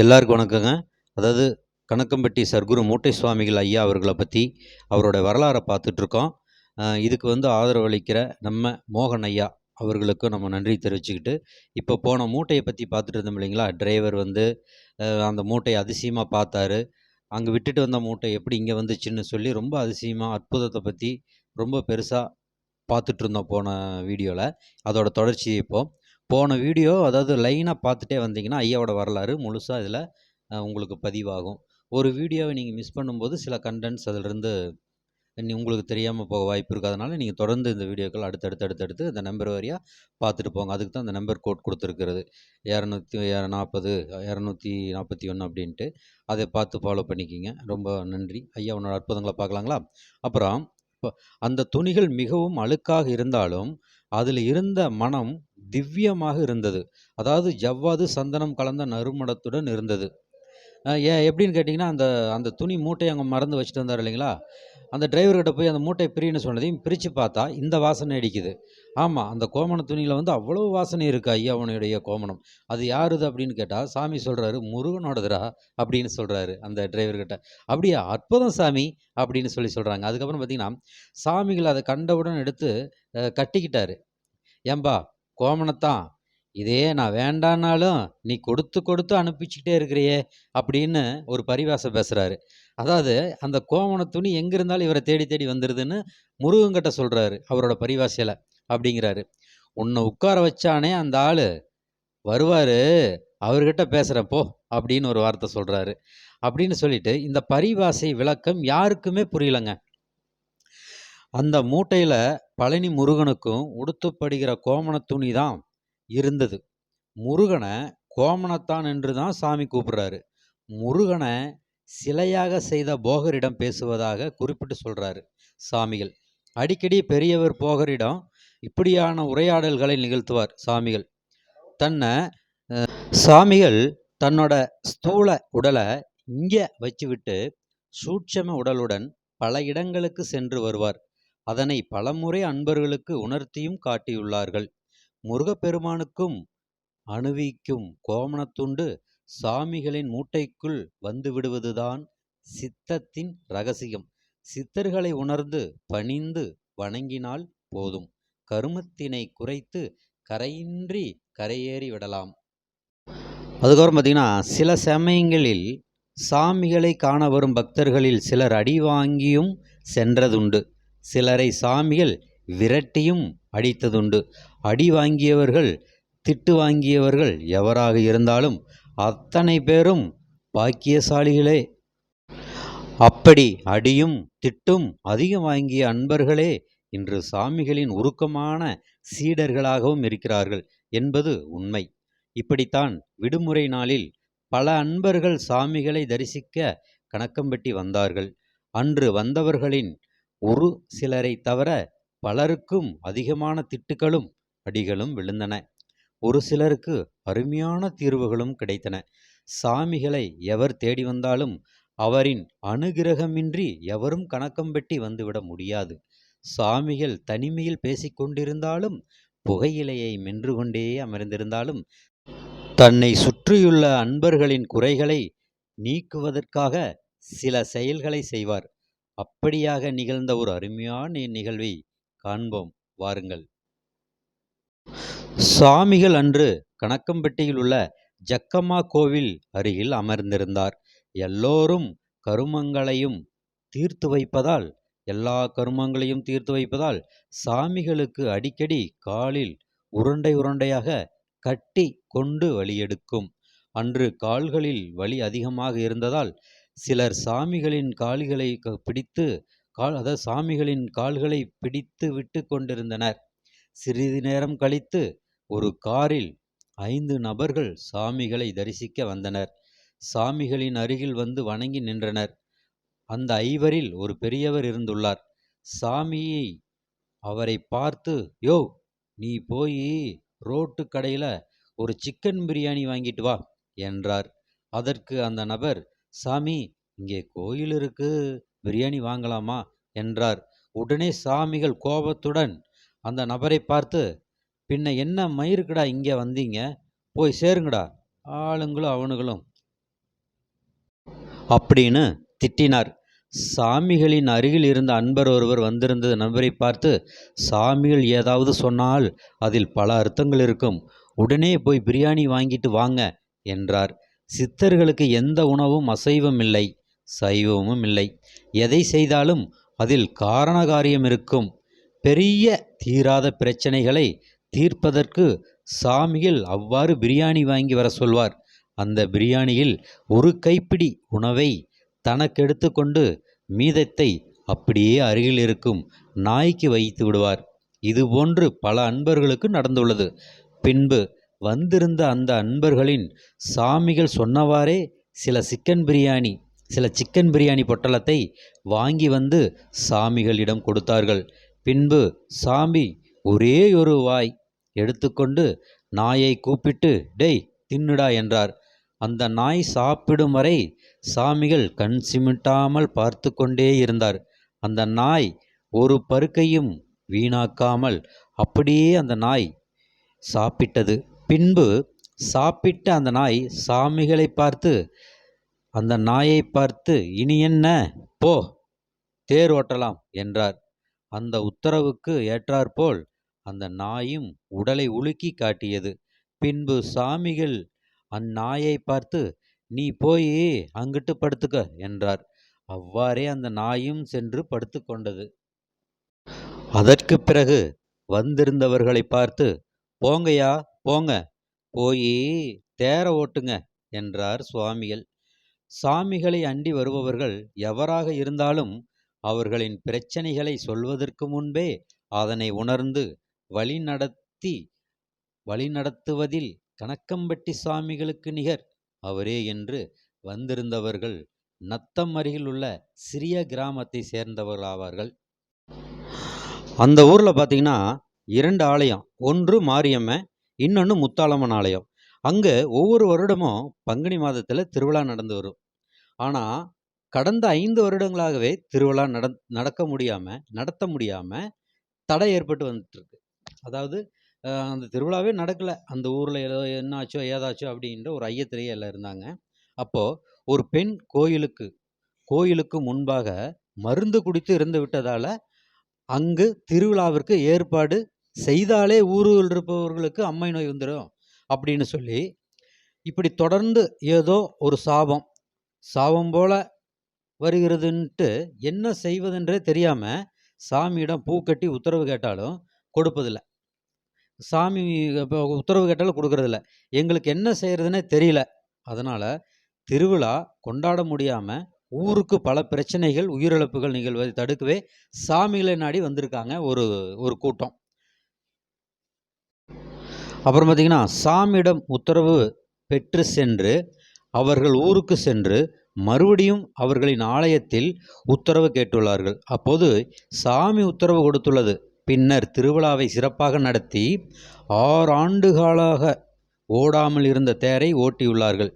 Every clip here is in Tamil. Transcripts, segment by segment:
எல்லாருக்கும் வணக்கங்க. அதாவது கணக்கம்பட்டி சர்க்குரு மூட்டை சுவாமிகள் ஐயா அவர்களை பற்றி அவரோட வரலாறை பார்த்துட்ருக்கோம். இதுக்கு வந்து ஆதரவு அளிக்கிற நம்ம மோகன் ஐயா அவர்களுக்கும் நம்ம நன்றி தெரிவிச்சுக்கிட்டு இப்போ போன மூட்டையை பற்றி பார்த்துட்டு இருந்தோம் இல்லைங்களா? டிரைவர் வந்து அந்த மூட்டையை அதிசயமாக பார்த்தாரு. அங்கே விட்டுட்டு வந்த மூட்டை எப்படி இங்கே வந்துச்சுன்னு சொல்லி ரொம்ப அதிசயமாக அற்புதத்தை பற்றி ரொம்ப பெருசாக பார்த்துட்ருந்தோம் போன வீடியோவில் அதோட தொடர்ச்சி இப்போது போன வீடியோ அதாவது லைனாக பார்த்துட்டே வந்தீங்கன்னா ஐயாவோட வரலாறு முழுசாக இதில் உங்களுக்கு பதிவாகும். ஒரு வீடியோவை நீங்கள் மிஸ் பண்ணும்போது சில கண்டென்ட்ஸ் அதிலிருந்து நீ உங்களுக்கு தெரியாமல் போக வாய்ப்பு இருக்குது அதனால் நீங்கள் தொடர்ந்து இந்த வீடியோக்கள் அடுத்தடுத்து அடுத்தடுத்து இந்த நம்பர் வரியாக பார்த்துட்டு போங்க. அதுக்கு தான் அந்த நம்பர் கோட் கொடுத்துருக்கிறது. இரநூத்தி நாற்பது இரநூத்தி நாற்பத்தி ஒன்று அப்படின்ட்டு அதை பார்த்து ஃபாலோ பண்ணிக்கிங்க. ரொம்ப நன்றி. ஐயா உன்னோட அற்புதங்களை பார்க்கலாங்களா? அப்புறம் இப்போ அந்த துணிகள் மிகவும் அழுக்காக இருந்தாலும் அதில் இருந்த மனம் திவ்யமாக இருந்தது. அதாவது ஜவ்வாது சந்தனம் கலந்த நறுமணத்துடன் இருந்தது. ஏன் எப்படின்னு கேட்டிங்கன்னா அந்த அந்த துணி மூட்டையை அங்கே மறந்து வச்சுட்டு வந்தார் இல்லைங்களா? அந்த டிரைவர்கிட்ட போய் அந்த மூட்டையை பிரின்னு சொன்னதையும் பிரித்து பார்த்தா இந்த வாசனை அடிக்குது. ஆமாம் அந்த கோமண துணியில் வந்து அவ்வளோ வாசனை இருக்குது ஐயாவனுடைய கோமணம். அது யாருது அப்படின்னு கேட்டால் சாமி சொல்கிறாரு முருகனோடதுரா அப்படின்னு சொல்கிறாரு அந்த டிரைவர்கிட்ட. அப்படியா அற்புதம் சாமி அப்படின்னு சொல்லி சொல்கிறாங்க அதுக்கப்புறம் பார்த்தீங்கன்னா சாமிகள் அதை கண்டவுடன் எடுத்து கட்டிக்கிட்டாரு. ஏம்பா கோமணத்தான் இதே நான் வேண்டான்னாலும் நீ கொடுத்து கொடுத்து அனுப்பிச்சுக்கிட்டே இருக்கிறியே அப்படின்னு ஒரு பரிவாசம் பேசுகிறாரு அதாவது அந்த கோமண துணி எங்கே இருந்தாலும் இவரை தேடி தேடி வந்துடுதுன்னு முருகன்கிட்ட சொல்கிறாரு அவரோட பரிவாசையில் அப்படிங்கிறாரு. உன்னை உட்கார வச்சானே அந்த ஆள். வருவார் அவர்கிட்ட பேசுகிறேன் போ அப்படின்னு ஒரு வார்த்தை சொல்கிறாரு அப்படின்னு சொல்லிட்டு இந்த பரிவாசை விளக்கம் யாருக்குமே புரியலங்க. அந்த மூட்டையில் பழனி முருகனுக்கும் உடுத்தப்படுகிற கோமண துணி தான் இருந்தது. முருகனை கோமணத்தான் என்று தான் சாமி கூப்பிடுறாரு. முருகனை சிலையாக செய்த போகரிடம் பேசுவதாக குறிப்பிட்டு சொல்கிறாரு சாமிகள். அடிக்கடி பெரியவர் போகரிடம் இப்படியான உரையாடல்களை நிகழ்த்துவார் சாமிகள். தன்னை சாமிகள் தன்னோட ஸ்தூல உடலை இங்கே வச்சுவிட்டு சூட்சம உடலுடன் பல இடங்களுக்கு சென்று வருவார். அதனை பலமுறை அன்பர்களுக்கு உணர்த்தியும் காட்டியுள்ளார்கள். முருகப்பெருமானுக்கும் அணுவிக்கும் கோமணத்துண்டு சாமிகளின் மூட்டைக்குள் வந்து விடுவதுதான் சித்தத்தின் ரகசியம். சித்தர்களை உணர்ந்து பணிந்து வணங்கினால் போதும். கருமத்தினை குறைத்து கரையின்றி கரையேறி விடலாம். அதுக்கப்புறம் பார்த்தீங்கன்னா சில சமயங்களில் சாமிகளை காண வரும் பக்தர்களில் சிலர் அடி வாங்கியும் சென்றதுண்டு. சிலரை சாமிகள் விரட்டியும் அடித்ததுண்டு. அடி வாங்கியவர்கள் திட்டு வாங்கியவர்கள் எவராக இருந்தாலும் அத்தனை பேரும் பாக்கியசாலிகளே. அப்படி அடியும் திட்டும் அதிகம் வாங்கிய அன்பர்களே இன்று சாமிகளின் உருக்கமான சீடர்களாகவும் இருக்கிறார்கள் என்பது உண்மை. இப்படித்தான் விடுமுறை நாளில் பல அன்பர்கள் சாமிகளை தரிசிக்க கணக்கம்பட்டி வந்தார்கள். அன்று வந்தவர்களின் ஒரு சிலரை தவிர பலருக்கும் அதிகமான திட்டுகளும் அடிகளும் விழுந்தன. ஒரு சிலருக்கு அருமையான தீர்வுகளும் கிடைத்தன. சாமிகளை எவர் தேடி வந்தாலும் அவரின் அனுகிரகமின்றி எவரும் கணக்கம் பெட்டி வந்துவிட முடியாது. சாமிகள் தனிமையில் பேசிக்கொண்டிருந்தாலும் புகையிலையை மென்று கொண்டே அமர்ந்திருந்தாலும் தன்னை சுற்றியுள்ள அன்பர்களின் குறைகளை நீக்குவதற்காக சில செயல்களை செய்வார். அப்படியாக நிகழ்ந்த ஒரு அருமையான நிகழ்வை காண்போம். வாருங்கள். சாமிகள் அன்று கணக்கம்பட்டியில் உள்ள ஜக்கம்மா கோவில் அருகில் அமர்ந்திருந்தார். எல்லோரும் கருமங்களையும் தீர்த்து வைப்பதால் எல்லா கருமங்களையும் தீர்த்து வைப்பதால் சாமிகளுக்கு அடிக்கடி காலில் உருண்டை உருண்டையாக கட்டி கொண்டு வழியெடுக்கும் அன்று கால்களில் வலி அதிகமாக இருந்ததால் சிலர் சாமிகளின் கால்களை பிடித்து கால் அதாவது சாமிகளின் கால்களை பிடித்து விட்டு கொண்டிருந்தனர். சிறிது நேரம் கழித்து ஒரு காரில் ஐந்து நபர்கள் சாமிகளை தரிசிக்க வந்தனர். சாமிகளின் அருகில் வந்து வணங்கி நின்றனர். அந்த ஐவரில் ஒரு பெரியவர் இருந்துள்ளார். சாமியை அவரை பார்த்து யோ நீ போய் ரோட்டு கடையில் ஒரு சிக்கன் பிரியாணி வாங்கிட்டு வா என்றார். அதற்கு அந்த நபர் சாமி இங்கே கோயில் இருக்கு. பிரியாணி வாங்கலாமா? என்றார். உடனே சாமிகள் கோபத்துடன் அந்த நபரை பார்த்து பின்ன என்ன மயிருக்குடா இங்கே வந்தீங்க? போய் சேருங்கடா. ஆளுங்களும் அவனுங்களும். அப்படின்னு திட்டினார். சாமிகளின் அருகில் இருந்த அன்பர் ஒருவர் வந்திருந்த நபரை பார்த்து சாமிகள் ஏதாவது சொன்னால் அதில் பல அர்த்தங்கள் இருக்கும். உடனே போய் பிரியாணி வாங்கிட்டு வாங்க என்றார். சித்தர்களுக்கு எந்த உணவும் அசைவம் இல்லை சைவமும் இல்லை. எதை செய்தாலும் அதில் காரண காரியம் இருக்கும். பெரிய தீராத பிரச்சனைகளை தீர்ப்பதற்கு சாமியில் அவ்வாறு பிரியாணி வாங்கி வர சொல்வார். அந்த பிரியாணியில் ஒரு கைப்பிடி உணவை தனக்கெடுத்து கொண்டு மீதத்தை அப்படியே அருகில் இருக்கும் நாய்க்கு வைத்து விடுவார். இதுபோன்று பல அன்பர்களுக்கு நடந்துள்ளது. பின்பு வந்திருந்த அந்த அன்பர்களின் சாமிகள் சொன்னவாறே சில சிக்கன் பிரியாணி சில சிக்கன் பிரியாணி பொட்டலத்தை வாங்கி வந்து சாமிகளிடம் கொடுத்தார்கள். பின்பு சாமி ஒரே ஒரு வாய். எடுத்துக்கொண்டு நாயை கூப்பிட்டு டேய் தின்னுடா என்றார். அந்த நாய் சாப்பிடும் வரை சாமிகள் கண் சிமிட்டாமல் பார்த்து கொண்டே இருந்தார். அந்த நாய் ஒரு பருக்கையும் வீணாக்காமல் அப்படியே அந்த நாய் சாப்பிட்டது. பின்பு சாப்பிட்ட அந்த நாய் சாமிகளை பார்த்து அந்த நாயை பார்த்து இனி என்ன? போ தேர் ஓட்டலாம் என்றார். அந்த உத்தரவுக்கு ஏற்றாற்போல் அந்த நாயும் உடலை உலுக்கி காட்டியது. பின்பு சாமிகள் அந்நாயை பார்த்து நீ போய் அங்கிட்டு படுத்துக்க என்றார். அவ்வாறே அந்த நாயும் சென்று படுத்துக்கொண்டது அதற்கு பிறகு வந்திருந்தவர்களை பார்த்து போங்கய்யா போங்க போய் தேர ஓட்டுங்க என்றார் சுவாமிகள். சாமிகளை அண்டி வருபவர்கள் எவராக இருந்தாலும் அவர்களின் பிரச்சனைகளை சொல்வதற்கு முன்பே அதனை உணர்ந்து வழிநடத்தி வழிநடத்துவதில் கணக்கம்பட்டி சாமிகளுக்கு நிகர். அவரே என்று வந்திருந்தவர்கள் நத்தம் அருகில் உள்ள சிறிய கிராமத்தை சேர்ந்தவர்களாவார்கள். அந்த ஊரில் பார்த்தீங்கன்னா இரண்டு ஆலயம். ஒன்று மாரியம்மன் இன்னொன்று முத்தாளம்மன் ஆலயம். அங்கே ஒவ்வொரு வருடமும் பங்குனி மாதத்தில் திருவிழா நடந்து வரும். ஆனால் கடந்த ஐந்து வருடங்களாகவே திருவிழா நட நடக்க முடியாமல் நடத்த முடியாமல் தடை ஏற்பட்டு வந்துட்டுருக்கு. அதாவது அந்த திருவிழாவே நடக்கலை. அந்த ஊரில் ஏதோ என்னாச்சோ ஏதாச்சோ அப்படின்ற ஒரு ஐயத்திலேயே எல்லாம் இருந்தாங்க. அப்போது ஒரு பெண் கோயிலுக்கு கோயிலுக்கு முன்பாக மருந்து குடித்து இறந்து விட்டதால் அங்கு திருவிழாவிற்கு ஏற்பாடு செய்தாலே ஊரில் இருப்பவர்களுக்கு அம்மை நோய் வந்துடும் அப்படின்னு சொல்லி இப்படி தொடர்ந்து ஏதோ ஒரு சாபம் சாபம் போல வருகிறதுன்ட்டு என்ன செய்வதென்றே தெரியாமல் சாமியிடம் பூ கட்டி உத்தரவு கேட்டாலும் கொடுப்பதில்ல. சாமி இப்போ உத்தரவு கேட்டாலும் கொடுக்கறதில்ல. எங்களுக்கு என்ன செய்கிறதுனே தெரியல. அதனால் திருவிழா கொண்டாட முடியாமல் ஊருக்கு பல பிரச்சனைகள் உயிரிழப்புகள் நிகழ்வதை தடுக்கவே சாமிகளை நாடி வந்திருக்காங்க ஒரு ஒரு கூட்டம். அப்புறம் பார்த்திங்கன்னா சாமியிடம் உத்தரவு பெற்று சென்று அவர்கள் ஊருக்கு சென்று மறுபடியும் அவர்களின் ஆலயத்தில் உத்தரவு கேட்டுள்ளார்கள். அப்போது சாமி உத்தரவு கொடுத்துள்ளது. பின்னர் திருவிழாவை சிறப்பாக நடத்தி ஆறு ஆண்டுகளாக ஓடாமல் இருந்த தேரை ஓட்டியுள்ளார்கள்.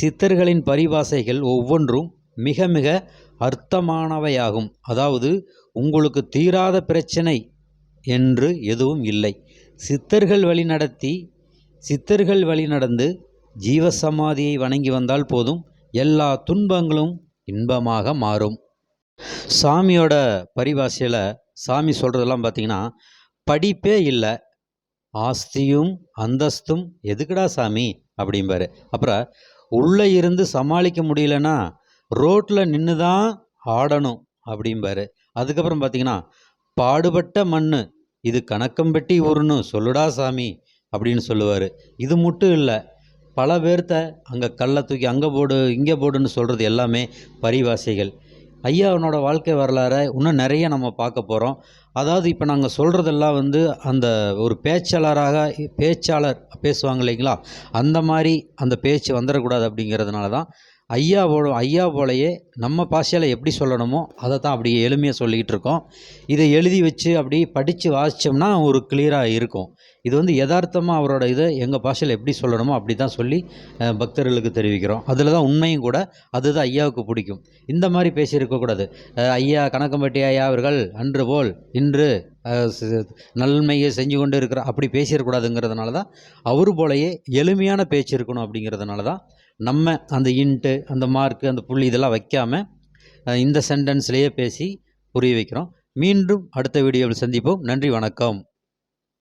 சித்தர்களின் பரிபாசைகள் ஒவ்வொன்றும் மிக மிக அர்த்தமானவையாகும். அதாவது உங்களுக்கு தீராத பிரச்சனை என்று எதுவும் இல்லை. சித்தர்கள் வழி நடத்தி சித்தர்கள் வழி நடந்து ஜீவசமாதியை வணங்கி வந்தால் போதும். எல்லா துன்பங்களும் இன்பமாக மாறும். சாமியோட பரிபாஷையில் சாமி சொல்கிறதெல்லாம் பார்த்தீங்கன்னா படிப்பே இல்லை. ஆஸ்தியும் அந்தஸ்தும் எதுக்குடா சாமி? அப்படிம்பாரு. அப்புறம் உள்ளே இருந்து சமாளிக்க முடியலன்னா ரோட்டில் நின்று தான் ஆடணும் அப்படிம்பாரு. அதுக்கப்புறம் பார்த்தீங்கன்னா பாடுபட்ட மண் இது கணக்கம்பட்டி ஊருன்னு சொல்லுடா சாமி அப்படின்னு சொல்லுவார். இது மட்டும் இல்லை பல பேர்த்த அங்கே கல்லை தூக்கி அங்கே போடு இங்கே போடுன்னு சொல்கிறது எல்லாமே பரிவாசைகள் ஐயாவனோட வாழ்க்கை வரலாறை இன்னும் நிறைய நம்ம பார்க்க போகிறோம் அதாவது இப்போ நாங்கள் சொல்கிறதெல்லாம் வந்து அந்த ஒரு பேச்சாளராக பேச்சாளர் பேசுவாங்க இல்லைங்களா? அந்த மாதிரி அந்த பேச்சு வந்துடக்கூடாது அப்படிங்கிறதுனால தான் ஐயா ஐயா போலயே நம்ம பாஷையில் எப்படி சொல்லணுமோ அதை தான் அப்படி எளிமையாக சொல்லிக்கிட்டு இருக்கோம். இதை எழுதி வச்சு அப்படி படித்து வாசித்தோம்னா ஒரு கிளியராக இருக்கும். இது வந்து யதார்த்தமாக அவரோட இதை எங்கள் பாஷையில் எப்படி சொல்லணுமோ அப்படி தான் சொல்லி பக்தர்களுக்கு தெரிவிக்கிறோம். அதில் தான் உண்மையும் கூட அதுதான் ஐயாவுக்கு பிடிக்கும். இந்த மாதிரி பேசியிருக்கக்கூடாது ஐயா கணக்கம்பட்டி ஐயா அவர்கள் அன்று போல் இன்று நன்மையை செஞ்சு கொண்டு இருக்கிற அப்படி பேசிடக்கூடாதுங்கிறதுனால தான் அவர் போலயே எளிமையான பேச்சு இருக்கணும் அப்படிங்கிறதுனால தான் நம்ம அந்த இன்ட்டு அந்த மார்க்கு அந்த புள்ளி இதெல்லாம் வைக்காம இந்த சென்டென்ஸ்லேயே பேசி புரிய வைக்கிறோம். மீண்டும் அடுத்த வீடியோவில் சந்திப்போம். நன்றி வணக்கம்.